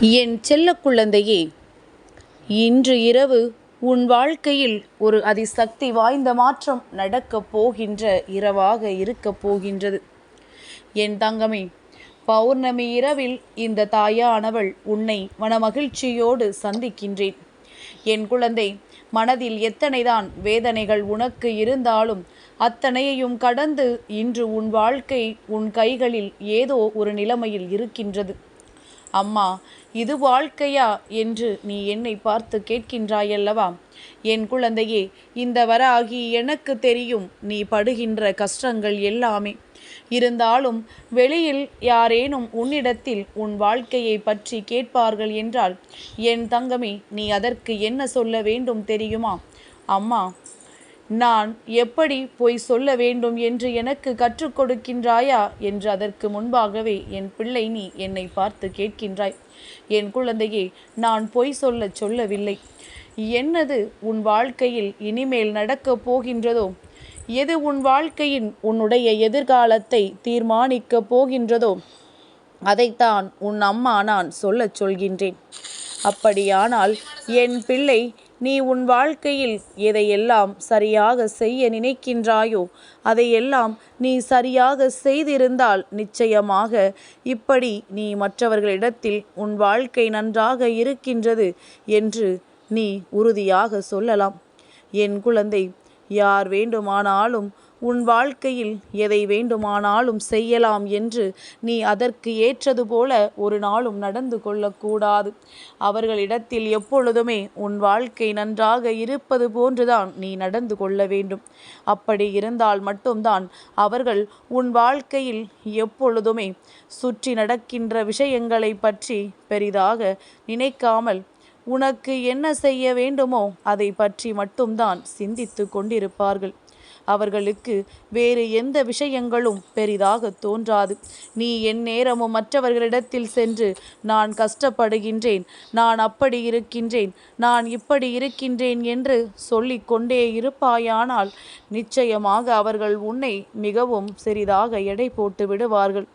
என் செல்ல குழந்தையே இன்று இரவு உன் வாழ்க்கையில் ஒரு அதிசக்தி வாய்ந்த மாற்றம் நடக்கப் போகின்ற இரவாக இருக்கப் போகின்றது. என் தங்கமே பௌர்ணமி இரவில் இந்த தாயானவள் உன்னை மனமகிழ்ச்சியோடு சந்திக்கின்றேன். என் குழந்தை மனதில் எத்தனைதான் வேதனைகள் உனக்கு இருந்தாலும் அத்தனையையும் கடந்து இன்று உன் வாழ்க்கை உன் கைகளில் ஏதோ ஒரு நிலைமையில் இருக்கின்றது. அம்மா இது வாழ்க்கையா என்று நீ என்னை பார்த்து கேட்கின்றாயல்லவா? என் குழந்தையே இந்த வராகி எனக்கு தெரியும் நீ படுகின்ற கஷ்டங்கள் எல்லாமே. இருந்தாலும் வெளியில் யாரேனும் உன்னிடத்தில் உன் வாழ்க்கையை பற்றி கேட்பார்கள் என்றால் என் தங்கமே நீ அதற்கு என்ன சொல்ல வேண்டும் தெரியுமா? அம்மா நான் எப்படி பொய் சொல்ல வேண்டும் என்று எனக்கு கற்றுக் கொடுக்கின்றாயா என்று அதற்கு முன்பாகவே என் பிள்ளை நீ என்னை பார்த்து கேட்கின்றாய். என் குழந்தையே நான் பொய் சொல்லச் சொல்லவில்லை. என்னது உன் வாழ்க்கையில் இனிமேல் நடக்கப் போகின்றதோ? எது உன் வாழ்க்கையின் உன்னுடைய எதிர்காலத்தை தீர்மானிக்கப் போகின்றதோ? அதைத்தான் உன் அம்மா நான் சொல்லச் சொல்கின்றேன். அப்படியானால் என் பிள்ளை நீ உன் வாழ்க்கையில் எதையெல்லாம் சரியாக செய்ய நினைக்கின்றாயோ அதையெல்லாம் நீ சரியாக செய்திருந்தால் நிச்சயமாக இப்படி நீ மற்றவர்களிடத்தில் உன் வாழ்க்கை நன்றாக இருக்கின்றது என்று நீ உறுதியாக சொல்லலாம். என் குழந்தை யார் வேண்டுமானாலும் உன் வாழ்க்கையில் எதை வேண்டுமானாலும் செய்யலாம் என்று நீ அதற்கு ஏற்றது போல ஒரு நாளும் நடந்து கொள்ளக்கூடாது. அவர்களிடத்தில் எப்பொழுதுமே உன் வாழ்க்கை நன்றாக இருப்பது போன்றுதான் நீ நடந்து கொள்ள வேண்டும். அப்படி இருந்தால் மட்டும்தான் அவர்கள் உன் வாழ்க்கையில் எப்பொழுதுமே சுற்றி நடக்கின்ற விஷயங்களை பற்றி பெரிதாக நினைக்காமல் உனக்கு என்ன செய்ய வேண்டுமோ அதை பற்றி மட்டும்தான் சிந்தித்து கொண்டிருப்பார்கள். அவர்களுக்கு வேறு எந்த விஷயங்களும் பெரிதாக தோன்றாது. நீ என் நேரமும் மற்றவர்களிடத்தில் சென்று நான் கஷ்டப்படுகின்றேன் நான் அப்படி இருக்கின்றேன் நான் இப்படி இருக்கின்றேன் என்று சொல்லிக்கொண்டே இருப்பாயானால் நிச்சயமாக அவர்கள் உன்னை மிகவும் சிறிதாக எடை போட்டு விடுவார்கள்.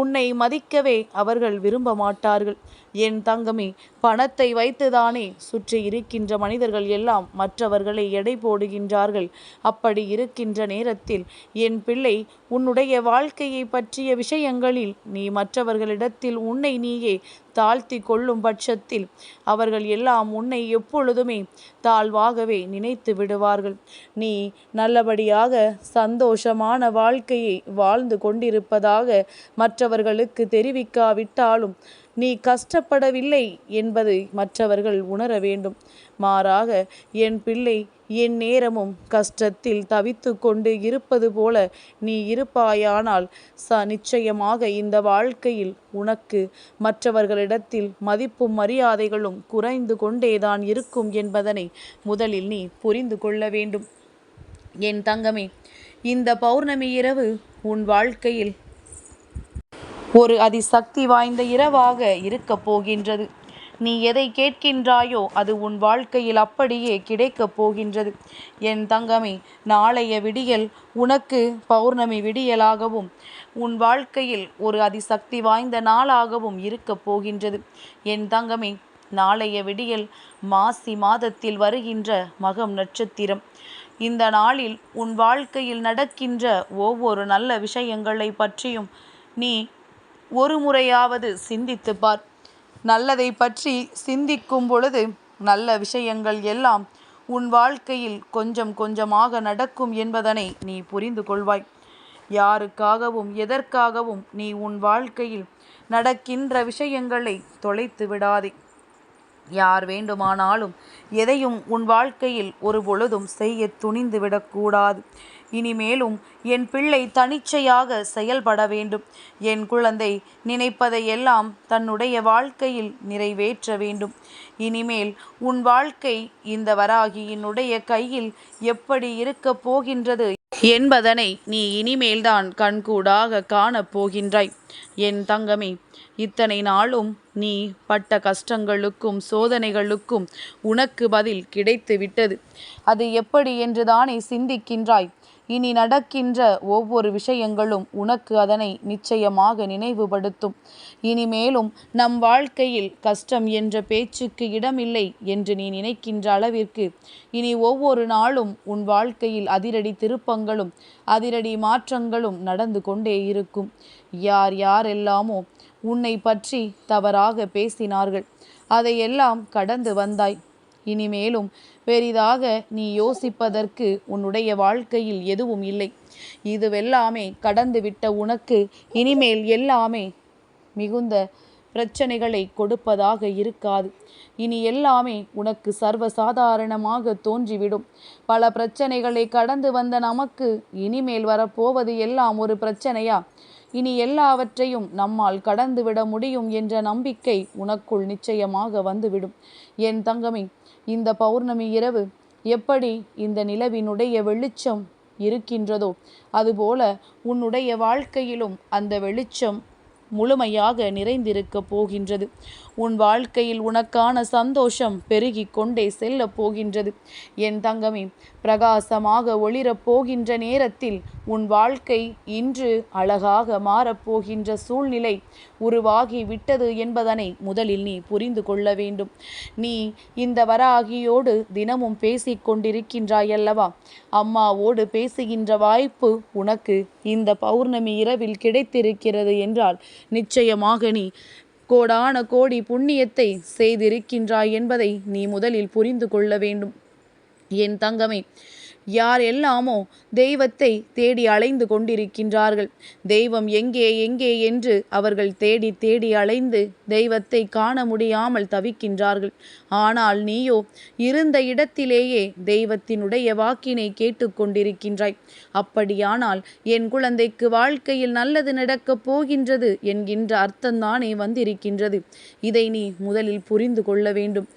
உன்னை மதிக்கவே அவர்கள் விரும்ப மாட்டார்கள் என் தங்கமே பணத்தை வைத்துதானே சுற்றி இருக்கின்ற மனிதர்கள் எல்லாம் மற்றவர்களை எடை போடுகின்றார்கள். அப்படி இருக்கின்ற நேரத்தில் என் பிள்ளை உன்னுடைய வாழ்க்கையை பற்றிய விஷயங்களில் நீ மற்றவர்களிடத்தில் உன்னை நீயே தாழ்த்தி கொள்ளும் பட்சத்தில் அவர்கள் எல்லாம் உன்னை எப்பொழுதுமே தாழ்வாகவே நினைத்து விடுவார்கள். நீ நல்லபடியாக சந்தோஷமான வாழ்க்கையை வாழ்ந்து கொண்டிருப்பதாக மற்றவர்களுக்கு தெரிவிக்காவிட்டாலும் நீ கஷ்டப்படவில்லை என்பதை மற்றவர்கள் உணர வேண்டும். மாறாக என் பிள்ளை என் நேரமும் கஷ்டத்தில் தவித்து கொண்டு இருப்பது போல நீ இருப்பாயானால் ச நிச்சயமாக இந்த வாழ்க்கையில் உனக்கு மற்றவர்களிடத்தில் மதிப்பும் மரியாதைகளும் குறைந்து கொண்டேதான் இருக்கும் என்பதனை முதலில் நீ புரிந்து கொள்ள வேண்டும். என் தங்கமே இந்த பௌர்ணமி இரவு உன் வாழ்க்கையில் ஒரு அதிசக்தி வாய்ந்த இரவாக இருக்கப் போகின்றது. நீ எதை கேட்கின்றாயோ அது உன் வாழ்க்கையில் அப்படியே கிடைக்கப் போகின்றது. என் தங்கமே நாளைய விடியல் உனக்கு பௌர்ணமி விடியலாகவும் உன் வாழ்க்கையில் ஒரு அதிசக்தி வாய்ந்த நாளாகவும் இருக்கப் போகின்றது. என் தங்கமே நாளைய விடியல் மாசி மாதத்தில் வருகின்ற மகம் நட்சத்திரம். இந்த நாளில் உன் வாழ்க்கையில் நடக்கின்ற ஒவ்வொரு நல்ல விஷயங்களை பற்றியும் நீ ஒரு முறையாவது சிந்தித்து பார். நல்லதை பற்றி சிந்திக்கும் பொழுது நல்ல விஷயங்கள் எல்லாம் உன் வாழ்க்கையில் கொஞ்சம் கொஞ்சமாக நடக்கும் என்பதனை நீ புரிந்து கொள்வாய். யாருக்காகவும் எதற்காகவும் நீ உன் வாழ்க்கையில் நடக்கின்ற விஷயங்களை தொலைத்து விடாதே. யார் வேண்டுமானாலும் எதையும் உன் வாழ்க்கையில் ஒரு பொழுதும் செய்ய துணிந்து விடக்கூடாது. இனிமேலும் என் பிள்ளை தனிச்சையாக செயல்பட வேண்டும். என் குழந்தை நினைப்பதையெல்லாம் தன்னுடைய வாழ்க்கையில் நிறைவேற்ற வேண்டும். இனிமேல் உன் வாழ்க்கை இந்த வராகியினுடைய கையில் எப்படி இருக்கப் போகின்றது என்பதனை நீ இனிமேல்தான் கண்கூடாக காணப் போகின்றாய். என் தங்கமே இத்தனை நாளும் நீ பட்ட கஷ்டங்களுக்கும் சோதனைகளுக்கும் உனக்கு பதில் கிடைத்து விட்டது அது எப்படி என்று தானே சிந்திக்கின்றாய். இனி நடக்கின்ற ஒவ்வொரு விஷயங்களும் உனக்கு அதனை நிச்சயமாக நினைவுபடுத்தும். இனிமேலும் நம் வாழ்க்கையில் கஷ்டம் என்ற பேச்சுக்கு இடமில்லை என்று நீ நினைக்கின்ற அளவிற்கு இனி ஒவ்வொரு நாளும் உன் வாழ்க்கையில் அதிரடி திருப்பங்களும் அதிரடி மாற்றங்களும் நடந்து கொண்டே இருக்கும். யார் யாரெல்லாமோ உன்னை பற்றி தவறாக பேசினார்கள். அதையெல்லாம் கடந்து வந்தாய். இனிமேலும் பெரிதாக நீ யோசிப்பதற்கு உன்னுடைய வாழ்க்கையில் எதுவும் இல்லை. இதுவெல்லாமே கடந்துவிட்ட உனக்கு. இனிமேல் எல்லாமே மிகுந்த பிரச்சனைகளை கொடுப்பதாக இருக்காது. இனி எல்லாமே உனக்கு சர்வசாதாரணமாக தோன்றிவிடும். பல பிரச்சனைகளை கடந்து வந்த நமக்கு இனிமேல் வரப்போவது எல்லாம் ஒரு பிரச்சனையா? இனி எல்லாவற்றையும் நம்மால் கடந்துவிட முடியும் என்ற நம்பிக்கை உனக்குள் நிச்சயமாக வந்துவிடும். என் தங்கமே இந்த பௌர்ணமி இரவு எப்படி இந்த நிலவினுடைய வெளிச்சம் இருக்கின்றதோ அதுபோல உன்னுடைய வாழ்க்கையிலும் அந்த வெளிச்சம் முழுமையாக நிறைந்திருக்கப் போகின்றது. உன் வாழ்க்கையில் உனக்கான சந்தோஷம் பெருகி கொண்டே செல்ல போகின்றது. என் தங்கமே பிரகாசமாக ஒளிரப் போகின்ற நேரத்தில் உன் வாழ்க்கை இன்று அழகாக மாறப்போகின்ற சூழ்நிலை உருவாகி விட்டது என்பதனை முதலில் நீ புரிந்து கொள்ள வேண்டும். நீ இந்த வராகியோடு தினமும் பேசிக் கொண்டிருக்கின்றாயல்லவா? அம்மாவோடு பேசுகின்ற வாய்ப்பு உனக்கு இந்த பௌர்ணமி இரவில் கிடைத்திருக்கிறது என்றால் நிச்சயமாக நீ கோடான கோடி புண்ணியத்தை செய்திருக்கின்றாய் என்பதை நீ முதலில் புரிந்து கொள்ள வேண்டும். என் தங்கமே யார் எல்லாமோ தெய்வத்தை தேடி அலைந்து கொண்டிருக்கின்றார்கள். தெய்வம் எங்கே எங்கே என்று அவர்கள் தேடி தேடி அலைந்து தெய்வத்தை காண முடியாமல் தவிக்கின்றார்கள். ஆனால் நீயோ இருந்த இடத்திலேயே தெய்வத்தினுடைய வாக்கினை கேட்டுக்கொண்டிருக்கின்றாய் அப்படியானால் என் குழந்தைக்கு வாழ்க்கையில் நல்லது நடக்கப் போகின்றது என்கின்ற அர்த்தம்தானே வந்திருக்கின்றது. இதை நீ முதலில் புரிந்து கொள்ள வேண்டும்.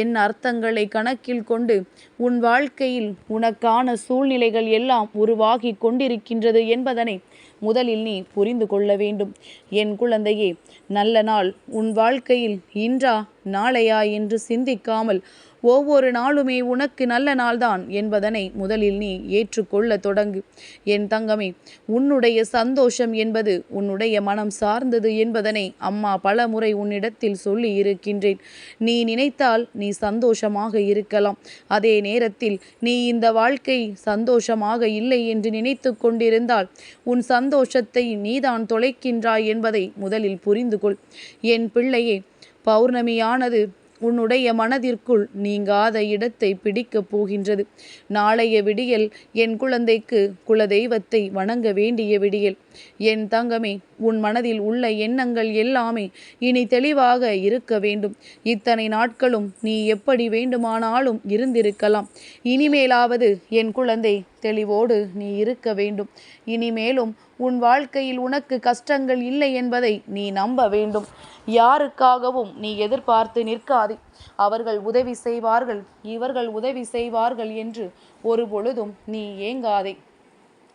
என் அர்த்தங்களை கணக்கில் கொண்டு உன் வாழ்க்கையில் உனக்கான உனக்கான சூழ்நிலைகள் எல்லாம் உருவாகி கொண்டிருக்கின்றது என்பதனை முதலில் நீ புரிந்து கொள்ள வேண்டும். என் குழந்தையே நல்ல நாள். உன் வாழ்க்கையில் இன்றா நாளையா என்று சிந்திக்காமல் ஒவ்வொரு நாளுமே உனக்கு நல்ல நாள்தான் என்பதனை முதலில் நீ ஏற்றுக்கொள்ள தொடங்கு. என் தங்கமே உன்னுடைய சந்தோஷம் என்பது உன்னுடைய மனம் சார்ந்தது என்பதனை அம்மா பல முறை உன்னிடத்தில் சொல்லி இருக்கின்றேன் நீ நினைத்தால் நீ சந்தோஷமாக இருக்கலாம். அதே நேரத்தில் நீ இந்த வாழ்க்கை சந்தோஷமாக இல்லை என்று நினைத்து கொண்டிருந்தால் உன் சந்தோஷத்தை நீதான் தொலைக்கின்றாய் என்பதை முதலில் புரிந்து கொள் என் பிள்ளையே பௌர்ணமியானது உன்னுடைய மனதிற்குள் நீங்காத இடத்தை பிடிக்கப் போகின்றது. நாளைய விடியல் என் குழந்தைக்கு குலதெய்வத்தை வணங்க வேண்டிய விடியல். என் தங்கமே உன் மனதில் உள்ள எண்ணங்கள் எல்லாமே இனி தெளிவாக இருக்க வேண்டும். இத்தனை நாட்களும் நீ எப்படி வேண்டுமானாலும் இருந்திருக்கலாம். இனிமேலாவது என் குழந்தை தெளிவோடு நீ இருக்க வேண்டும். இனிமேலும் உன் வாழ்க்கையில் உனக்கு கஷ்டங்கள் இல்லை என்பதை நீ நம்ப வேண்டும். யாருக்காகவும் நீ எதிர்பார்த்து நிற்காதே. அவர்கள் உதவி செய்வார்கள் இவர்கள் உதவி செய்வார்கள் என்று ஒரு பொழுதும் நீ ஏங்காதே.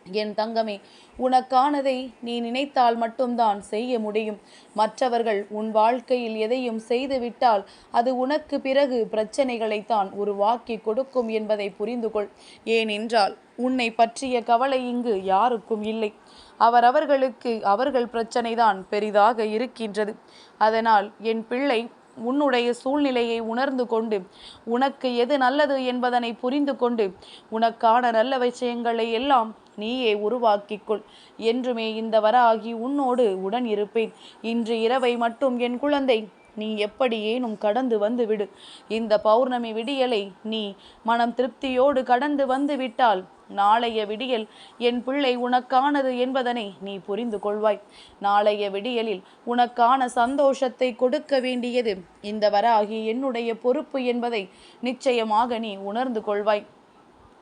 என் தங்கமே உனக்கானதை நீ நினைத்தால் மட்டும்தான் செய்ய முடியும். மற்றவர்கள் உன் வாழ்க்கையில் எதையும் செய்துவிட்டால் அது உனக்கு பிறகு பிரச்சனைகளைத்தான் உருவாக்கி கொடுக்கும் என்பதை புரிந்து கொள் ஏனென்றால் உன்னை பற்றிய கவலை இங்கு யாருக்கும் இல்லை. அவரவர்களுக்கு அவர்கள் பிரச்சனைதான் பெரிதாக இருக்கின்றது. அதனால் என் பிள்ளை உன்னுடைய சூழ்நிலையை உணர்ந்து கொண்டு உனக்கு எது நல்லது என்பதனை புரிந்து கொண்டு உனக்கான நல்ல விஷயங்களை எல்லாம் நீயே உருவாக்கிக்கொள். என்றுமே இந்த வராகி உன்னோடு உடன் இருப்பேன். இன்று இரவை மட்டும் என் குழந்தை நீ எப்படியேனும் கடந்து வந்து விடு இந்த பௌர்ணமி விடியலை நீ மனம் திருப்தியோடு கடந்து வந்து விட்டால் நாளைய விடியல் என் பிள்ளை உனக்கானது என்பதனை நீ புரிந்து கொள்வாய். நாளைய விடியலில் உனக்கான சந்தோஷத்தை கொடுக்க வேண்டியது இந்த வராகி என்னுடைய பொறுப்பு என்பதை நிச்சயமாக நீ உணர்ந்து கொள்வாய்.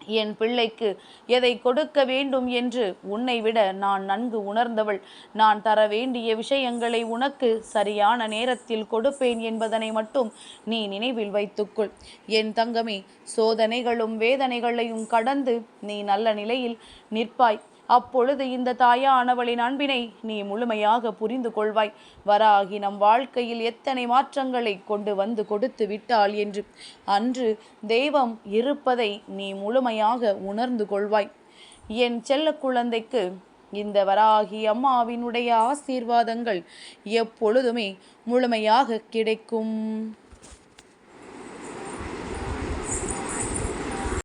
என் பிள்ளைக்கு எதை கொடுக்க வேண்டும் என்று உன்னை விட நான் நன்கு உணர்ந்தவள். நான் தர வேண்டிய விஷயங்களை உனக்கு சரியான நேரத்தில் கொடுப்பேன் என்பதனை மட்டும் நீ நினைவில் வைத்துக்கொள். என் தங்கமே சோதனைகளும் வேதனைகளையும் கடந்து நீ நல்ல நிலையில் நிற்பாய். அப்பொழுது இந்த தாயானவளின் அன்பினை நீ முழுமையாக புரிந்து கொள்வாய். வராகி நம் வாழ்க்கையில் எத்தனை மாற்றங்களை கொண்டு வந்து கொடுத்து விட்டாள் என்று. அன்று தெய்வம் இருப்பதை நீ முழுமையாக உணர்ந்து கொள்வாய். என் செல்ல குழந்தைக்கு இந்த வராகி அம்மாவினுடைய ஆசீர்வாதங்கள் எப்பொழுதுமே முழுமையாக கிடைக்கும்.